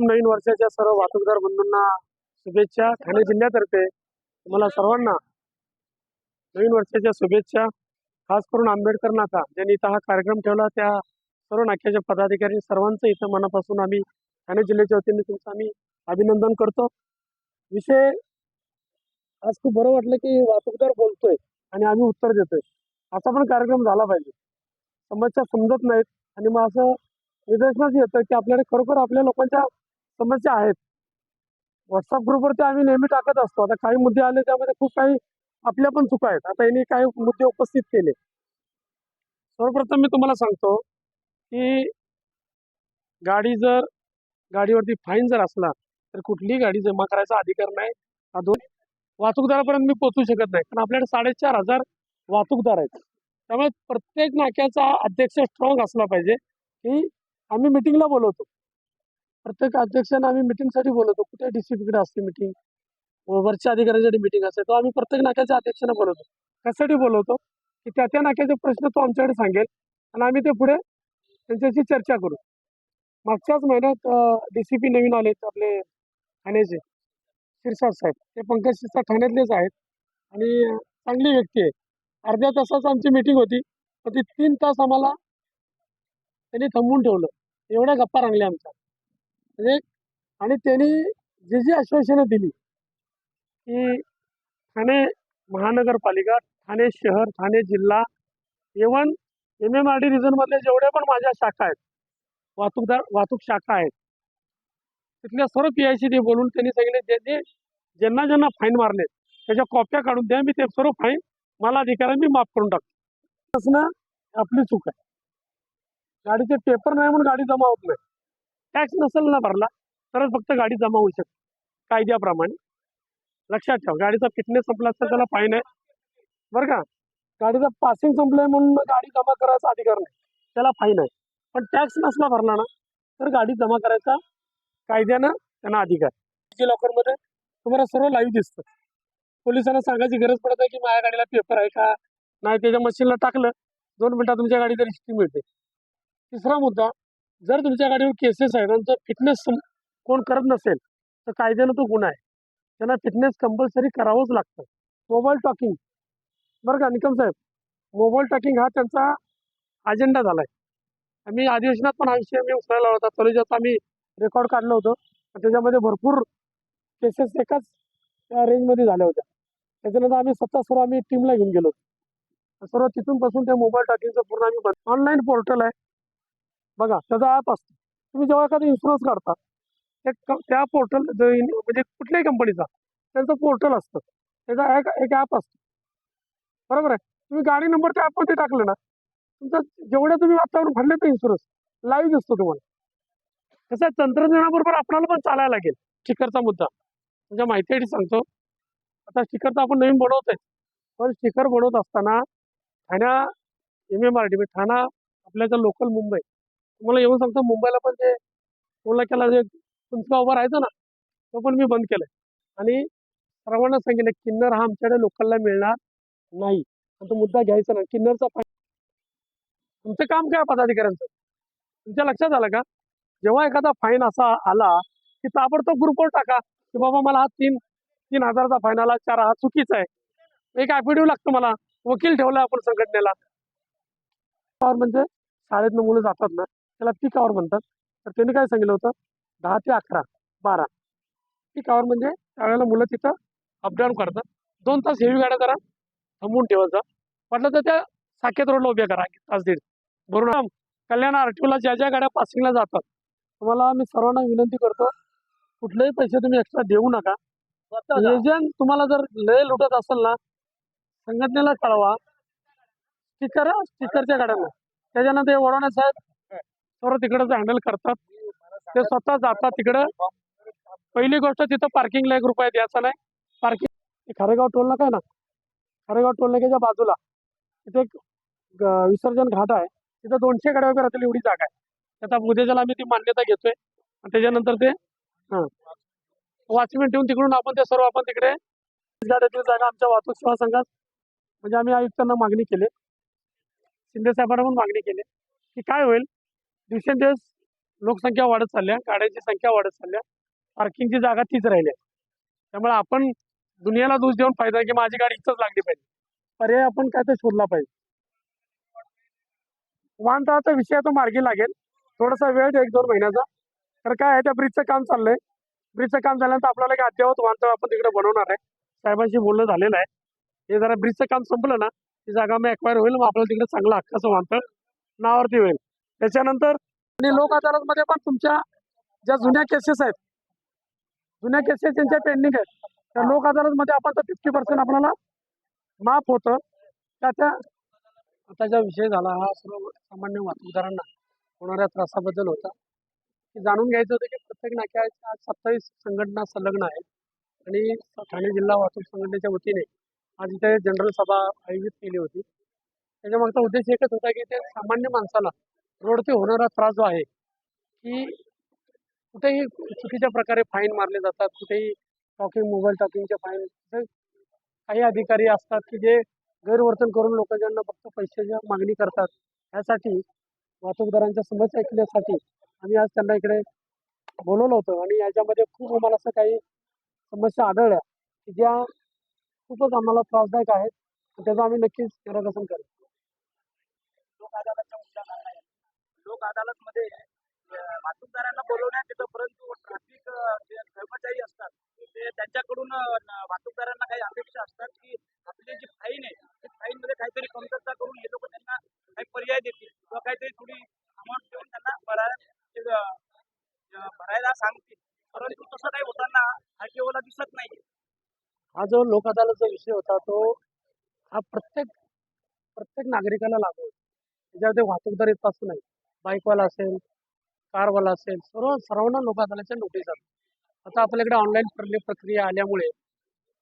सर्वप्रथम नवीन वर्षाच्या सर्व वाहतूकदार बंधूंना शुभेच्छा. ठाणे जिल्ह्यातर्फे तुम्हाला सर्वांना नवीन वर्षाच्या शुभेच्छा. खास करून आंबेडकर नाका ज्यांनी इथं हा कार्यक्रम ठेवला त्या सर्व नाक्याच्या पदाधिकारी सर्वांचं इथं मनापासून आम्ही ठाणे जिल्ह्याच्या वतीने तुमचं आम्ही अभिनंदन करतो. विषय आज खूप बरं वाटलं की वाहतूकदार बोलतोय आणि आम्ही उत्तर देतोय. असा पण कार्यक्रम झाला पाहिजे. समस्या समजत नाहीत आणि मग असं निदर्शनास येतं की आपल्याला खरोखर आपल्या लोकांच्या समस्या आहेत. व्हॉट्सअप ग्रुपवरती आम्ही नेहमी टाकत असतो. आता काही मुद्दे आले त्यामध्ये खूप काही आपल्या पण चुका आहेत. आता यांनी काही मुद्दे उपस्थित केले. सर्वप्रथम मी तुम्हाला सांगतो की गाडी जर गाडीवरती फाईन जर असला तर कुठलीही गाडी जमा करायचा अधिकार नाही. हा दोन वाहतूकदारापर्यंत मी पोहोचू शकत नाही. पण आपल्याकडे साडेचार हजार वाहतूकदार आहेत. त्यामुळे प्रत्येक नाक्याचा अध्यक्ष स्ट्रॉंग असला पाहिजे की आम्ही मिटिंगला बोलवतो. प्रत्येक अध्यक्षांना आम्ही मिटिंगसाठी बोलवतो. कुठे डीसीपीकडे असते मिटिंग वरच्या अधिकाऱ्यांसाठी मिटिंग असते. तो आम्ही प्रत्येक नाक्याच्या अध्यक्षांना बोलवतो. कशासाठी बोलवतो? की त्या त्या नाक्याचे प्रश्न तो आमच्याकडे सांगेल आणि आम्ही ते पुढे त्यांच्याशी चर्चा करू. मागच्याच महिन्यात डी सी पी नवीन आले आपले ठाण्याचे. शिरसाट साहेब. ते पंकज शिरसाट ठाण्यातलेच आहेत. आणि चांगली व्यक्ती आहे. अर्ध्या तासाच आमची मिटिंग होती. पण ती तीन तास आम्हाला त्यांनी थांबवून ठेवलं. एवढ्या गप्पा रंगल्या आमच्या. म्हणजे आणि त्यांनी जी जी आश्वासनं दिली की ठाणे महानगरपालिका ठाणे शहर ठाणे जिल्हा even M M R D रिजनमधल्या जेवढ्या पण माझ्या शाखा आहेत वाहतूकदार वाहतूक शाखा आहेत तिथल्या सर्व पी आय सी डी बोलून त्यांनी सांगितले जे जे ज्यांना ज्यांना फाईन मारले त्याच्या कॉप्या काढून द्या मी ते सर्व फाईन मला अधिकाऱ्यांनी माफ करून टाकतो. असणं आपली चूक आहे. गाडीचे पेपर नाही म्हणून गाडी जमा होत नाही. टॅक्स नसेल ना भरला तरच फक्त गाडी जमा होऊ शकते. कायद्याप्रमाणे. लक्षात ठेवा गाडीचा फिटनेस संपला तर त्याला फाईन आहे. बरं का? गाडीचा पासिंग संपलंय म्हणून गाडी जमा करायचा अधिकार नाही. त्याला फाईन आहे. पण टॅक्स नसला भरला ना तर गाडी जमा करायचा कायद्यानं त्यांना अधिकार. डिजी लॉकरमध्ये तुम्हाला सर्व लाईव्ह दिसतं. पोलिसांना सांगायची गरज पडत आहे की माझ्या गाडीला पेपर आहे का? नाही त्याच्या मशीनला टाकलं दोन मिनिटात तुमच्या गाडीची रजिस्ट्री मिळते. तिसरा मुद्दा जर तुमच्या गाडीवर केसेस आहेत आणि फिटनेस कोण करत नसेल तर कायद्यानं तो गुन्हा आहे. त्यांना फिटनेस कंपल्सरी करावंच लागतं. मोबाईल टॉकिंग बरं का निकम साहेब? मोबाईल टॉकिंग हा त्यांचा अजेंडा झाला आहे आम्ही अधिवेशनात पण हा विषय मी उचलायला होता. तनुजाचा आम्ही रेकॉर्ड काढलं होतं. त्याच्यामध्ये भरपूर केसेस एकाच त्या रेंजमध्ये झाल्या होत्या. त्याच्यानंतर आम्ही स्वतः सर्व आम्ही टीमला घेऊन गेलो सर्व तिथून पासून त्या मोबाईल टॉकिंगचं पूर्ण आम्ही ऑनलाईन पोर्टल आहे. बघा त्याचा ॲप असतो. तुम्ही जेव्हा एखादा इन्शुरन्स काढता त्या त्या पोर्टल म्हणजे कुठल्याही कंपनीचा त्यांचं पोर्टल असतं. त्याचा एक एक ॲप असतो. बरोबर आहे? तुम्ही गाडी नंबर त्या ॲपमध्ये टाकलं ना तुमचं जेवढ्या तुम्ही वातावरण भरले तर इन्शुरन्स लाईव्ह दिसतो तुम्हाला. कसं आहे, तंत्रज्ञानाबरोबर आपल्याला पण चालायला लागेल स्टिकरचा मुद्दा. म्हणजे माहितीसाठी सांगतो. आता स्टिकर तर आपण नवीन बनवतोय. पण स्टिकर बनवत असताना ठाण्या M M R D Thane आपल्याच्या local Mumbai तुम्हाला येऊन सांगतो मुंबईला पण ते ओला केला जे तुमचा उभा राहायचं ना तो पण मी बंद केलाय. आणि सर्वांना सांगितलं किन्नर हा आमच्याकडे लोकलला मिळणार नाही. आणि तो मुद्दा घ्यायचा नाही किन्नरचा फाईन तुमचं काम काय पदाधिकाऱ्यांचं? तुमच्या लक्षात आलं का? जेव्हा एखादा फाईन असा आला की ताबडतोब ग्रुपवर टाका की बाबा मला हा तीन तीन हजाराचा फाईन आला चार हा चुकीचा आहे. एक ॲफिडेव्ह लागतो मला वकील ठेवला आपण संघटनेला. म्हणजे शाळेतनं मुलं जातात ना. त्याला पीक आवर म्हणतात. तर त्यांनी काय सांगितलं होतं? दहा ते अकरा बारा. पीक आवर म्हणजे त्यावेळेला मुलं तिथं अपडाऊन करतात दोन तास हेवी गाड्या करा थांबवून ठेवायचा म्हटलं तर त्या साकेत रोडला उभ्या करा एक तास दीड. भरून कल्याण आरटीओला ज्या ज्या गाड्या पासिंगला जातात तुम्हाला मी सर्वांना विनंती करतो कुठलेही पैसे तुम्ही एक्स्ट्रा देऊ नका. एजंट तुम्हाला जर लय लुटत असेल ना संघटनेला कळवा. स्टिकर स्टिकरच्या गाड्यांना त्याच्यानंतर वडवणे साहेब सर्व तिकडंच हँडल करतात ते स्वतः जातात तिकडं. पहिली गोष्ट तिथं पार्किंगला एक रुपया द्यायचा नाही. पार्किंग खारेगाव टोल नाका आहे ना? खारेगाव टोल नाक्याच्या बाजूला. तिथे एक विसर्जन घाट आहे. तिथं दोनशे गाड्या वगैरे राहतील एवढी जागा आहे. त्याचा आपण उद्याच्याला आम्ही ती मान्यता घेतोय. आणि त्याच्यानंतर ते हां. वॉचमॅन ठेवून तिकडून आपण ते सर्व आपण तिकडे गाड्यातील जागा आमच्या वाहतूक सेवा संघात म्हणजे आम्ही आयुक्तांना मागणी केली. शिंदे साहेबांना पण मागणी केली. की काय होईल? दिवसेंदिवस लोकसंख्या वाढत चालल्या गाड्यांची संख्या वाढत चालल्या पार्किंगची जागा तीच राहिली आहे. त्यामुळे आपण दुनियाला दोष देऊन फायदा आहे की माझी गाडी इथंच लागली पाहिजे. पर्याय आपण काय तर शोधला पाहिजे. वाहनतळाचा विषय तो मार्गी लागेल. थोडासा वेळ एक दोन महिन्याचा. तर काय आहे त्या ब्रिजचं काम चाललंय. ब्रिजचं काम झाल्यानंतर आपल्याला काही अद्यावत वाहनतळ आपण तिकडे बनवणार आहे. साहेबांशी बोलणं झालेलं आहे. हे जरा ब्रिजचं काम संपलं ना ती जागा मी एक्वायर होईल मग आपल्याला तिकडे चांगलं हक्काचं वाहनतळ नावावरती होईल. त्याच्यानंतर आणि लोक अदालतमध्ये पण तुमच्या ज्या जुन्या केसेस आहेत जुन्या केसेस त्यांच्या पेंडिंग आहेत त्या लोक अदालतमध्ये आपण तर फिफ्टी पर्सेंट आपल्याला माफ होतं. त्याच्या आता ज्या विषय झाला हा सर्व सामान्य वाहतूकदारांना होणाऱ्या त्रासाबद्दल होता. की जाणून घ्यायचं होतं की प्रत्येक नाक्याच्या सत्तावीस संघटना संलग्न आहेत. आणि ठाणे जिल्हा वाहतूक संघटनेच्या वतीने आज इथे जनरल सभा आयोजित केली होती. त्याच्यामागचा उद्देश एकच होता की ते सामान्य माणसाला रोडचे होणारा त्रास जो आहे की कुठेही चुकीच्या प्रकारे फाईन मारले जातात कुठेही टॉकिंग मोबाईल टॉकिंगचे फाईन काही अधिकारी असतात की जे गैरवर्तन करून लोकांना फक्त पैशाची मागणी करतात यासाठी वाहतूकदारांच्या समस्या ऐकण्यासाठी आम्ही आज त्यांना इकडे बोलवलं होतं. आणि याच्यामध्ये खूप आम्हाला असं काही समस्या आढळल्या की ज्या खूपच आम्हाला त्रासदायक आहेत. त्याचं आम्ही नक्कीच निराकरण करू. लोक अदालत मध्ये अदालतमध्ये वाहतूकदारांना बोलवण्यात येतं परंतु ट्रॅफिक जे कर्मचारी असतात ते त्यांच्याकडून वाहतूकदारांना काही अपेक्षा असतात की आपली जी फाईन आहे ती फाईन मध्ये काहीतरी कमतरता करून हे लोक त्यांना काही पर्याय देतील किंवा काहीतरी थोडी अमाऊंट देऊन त्यांना भरायला ते, भरायला सांगतील. परंतु तसं काही होताना आरटीओला दिसत नाही हा जो लोक अदालतचा विषय होता तो हा प्रत्येक प्रत्येक नागरिकाला लागू होतो. त्याच्यामध्ये वाहतूकदार इथपासून नाही बाईकवाला असेल कारवाला असेल सर्व सर्वांना लोक नोटीस आल्या आता आपल्याकडे ऑनलाईन प्रक्रिया आल्यामुळे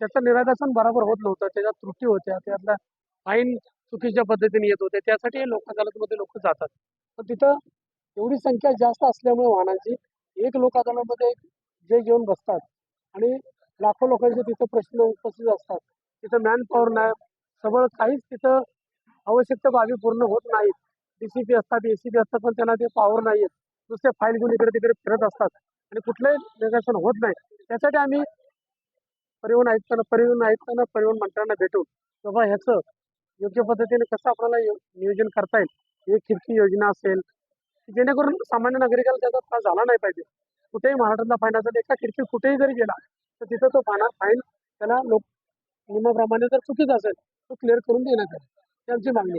त्याचं निराकरण बरोबर होत नव्हतं. त्याच्यात त्रुटी होत्या त्यातला फाईन चुकीच्या पद्धतीने येत होते. त्यासाठी लोक अदालतमध्ये लोक जातात. पण तिथं एवढी संख्या जास्त असल्यामुळे वाहनांची एक लोक अदालतमध्ये जे घेऊन बसतात आणि लाखो लोकांचे तिथं प्रश्न उपस्थित असतात. तिथं मॅन पॉवर नाही. सबळ काहीच तिथं आवश्यकता बाबी पूर्ण होत नाहीत. डी सी असतात ए सी असतात पण त्यांना ते पॉवर नाही आहेत नुसते फाईल घेऊन इकडे तिकडे फिरत असतात. आणि कुठलंही निदर्शन होत नाही. त्यासाठी आम्ही परिवहन आयुक्तांना परिवहन आयुक्तांना परिवहन मंत्र्यांना भेटून बाबा ह्याचं योग्य पद्धतीने कसं आपल्याला यो- नियोजन करता येईल? एक खिडकी योजना असेल की जेणेकरून सामान्य नागरिकाला त्याचा त्रास झाला नाही पाहिजे. कुठेही महाराष्ट्रातला फाईन असेल एका खिडकी कुठेही जरी गेला तर तिथं तो फाना फाईन त्याला लोक नियमाप्रमाणे जर चुकीचा असेल तो क्लिअर करून देण्यात त्यांची मागणी